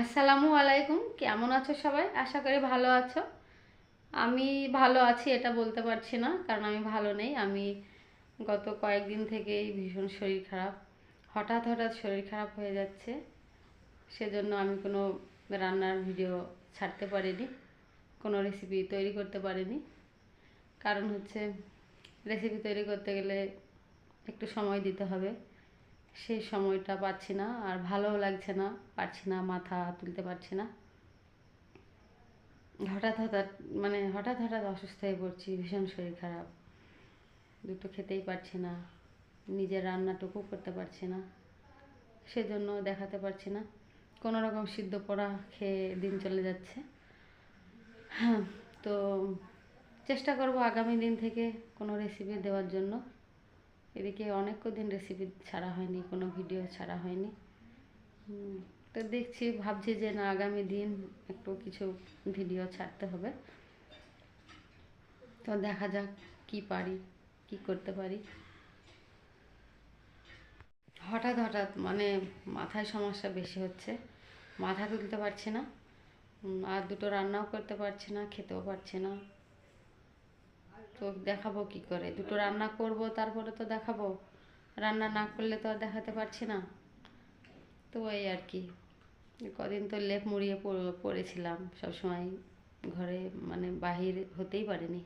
আসসালামু আলাইকুম। কেমন আছো সবাই? আশা করি ভালো আছো। আমি ভালো আছি, এটা বলতে পারছি না, কারণ আমি ভালো নেই। আমি গত কয়েকদিন থেকেই ভীষণ শরীর খারাপ। হঠাৎ হঠাৎ শরীর খারাপ হয়ে যাচ্ছে। সেজন্য আমি কোনো রান্নার ভিডিও ছাড়তে পারিনি, কোনো রেসিপি তৈরি করতে পারিনি। কারণ হচ্ছে রেসিপি তৈরি করতে গেলে একটু সময় দিতে হবে। সেই সময়টা পাচ্ছি না, আর ভালোও লাগছে না, পারছি না, মাথা তুলতে পারছি না। হঠাৎ হঠাৎ মানে হঠাৎ হঠাৎ অসুস্থ হয়ে পড়ছি, ভীষণ শরীর খারাপ। দুটো খেতেই পারছি না, নিজের রান্নাটুকু করতে পারছি না, সেজন্য দেখাতে পারছি না। কোনো রকম সিদ্ধ পোড়া খেয়ে দিন চলে যাচ্ছে। হ্যাঁ তো চেষ্টা করব আগামী দিন থেকে কোনো রেসিপি দেওয়ার জন্য। এদিকে অনেক দিন রেসিপি ছাড়া হয়নি, কোনো ভিডিও ছাড়া হয়নি। তো দেখছি, ভাবছি যে না, আগামী দিন একটু কিছু ভিডিও ছাড়তে হবে। তো দেখা যাক কি পারি, কি করতে পারি। হঠাৎ হঠাৎ মানে মাথায় সমস্যা বেশি হচ্ছে। মাথা তুলতে পারছি না। আর দুটো রান্নাও করতে পারছি না, খেতেও পারছি না। তো দেখাবো কি করে? দুটো রান্না করব, তারপরে তো দেখাবো। রান্না না করলে তো আর দেখাতে পারছি না। তো এই আর কি। কদিন তো লেপ মুড়িয়ে পড়ে- পড়েছিলাম। সবসময় ঘরে মানে বাহির হতেই পারিনি।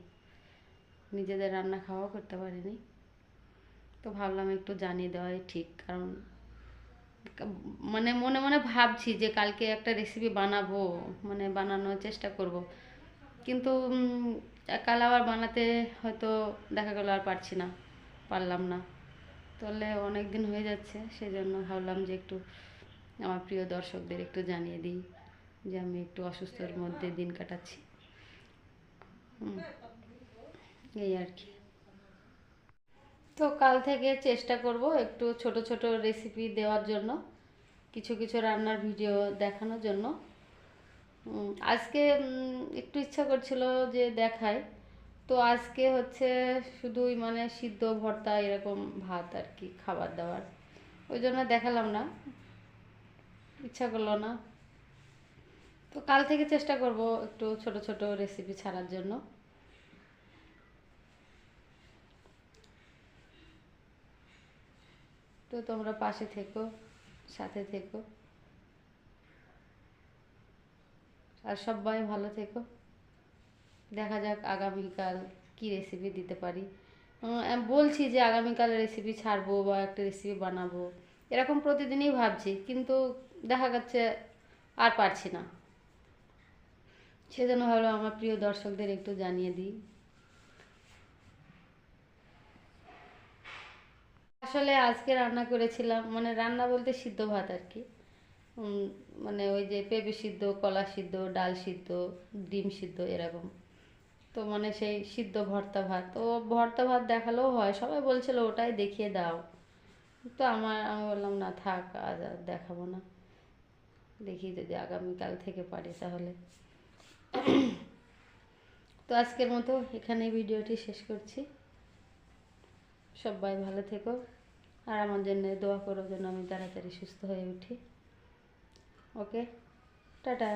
নিজেদের রান্না খাওয়াও করতে পারিনি। তো ভাবলাম একটু জানিয়ে দেওয়াই ঠিক। কারণ মানে মনে মনে ভাবছি যে কালকে একটা রেসিপি বানাবো মানে বানানোর চেষ্টা করব। কিন্তু কাল আবার বানাতে হয়তো দেখা গেলো আর পারছি না, পারলাম না। তাহলে অনেক দিন হয়ে যাচ্ছে সেই জন্য ভাবলাম যে একটু আমার প্রিয় দর্শকদের একটু জানিয়ে দিই যে আমি একটু অসুস্থর মধ্যে দিন কাটাচ্ছি। এই আর কি। তো কাল থেকে চেষ্টা করব একটু ছোট ছোট রেসিপি দেওয়ার জন্য, কিছু কিছু রান্নার ভিডিও দেখানোর জন্য। আজকে একটু ইচ্ছা করছিল যে দেখায় তো আজকে হচ্ছে শুধুই মানে সিদ্ধ ভর্তা এরকম ভাত আর কি, খাবার দাবার। ওই জন্য দেখালাম না। ইচ্ছা করল না। তো কাল থেকে চেষ্টা করব একটু ছোট ছোট রেসিপি ছাড়ার জন্য। তো তোমরা পাশে থেকো, সাথে থেকো। আর সবাই ভালো থেকো। দেখা যাক আগামীকাল কি রেসিপি দিতে পারি। বলছি যে আগামীকাল রেসিপি ছাড়বো বা একটা রেসিপি বানাবো, এরকম প্রতিদিনই ভাবছি, কিন্তু দেখা যাচ্ছে আর পারছি না। সেজন্য ভাবলাম আমার প্রিয় দর্শকদের একটু জানিয়ে দিই। আসলে আজকে রান্না করেছিলাম মানে রান্না বলতে সিদ্ধ ভাত আর কি। মানে ওই যে পেঁপে সিদ্ধ, কলা সিদ্ধ, ডাল সিদ্ধ, ডিম সিদ্ধ এরকম। তো মানে সেই সিদ্ধ ভর্তা ভাত। তো ভর্তা ভাত দেখালেও হয়, সবাই বলছিল ওটাই দেখিয়ে দাও। তো আমার, আমি বললাম, না, থাক, আজ আর দেখাবো না। দেখি যদি আগামীকাল থেকে পারি তাহলে। তো আজকের মতো এখানে ভিডিওটি শেষ করছি। সবাই ভালো থেকো। আর আমার জন্য দোয়া করো যেন আমি তাড়াতাড়ি সুস্থ হয়ে উঠি। ഓക്കെ. ടാറ്റാ.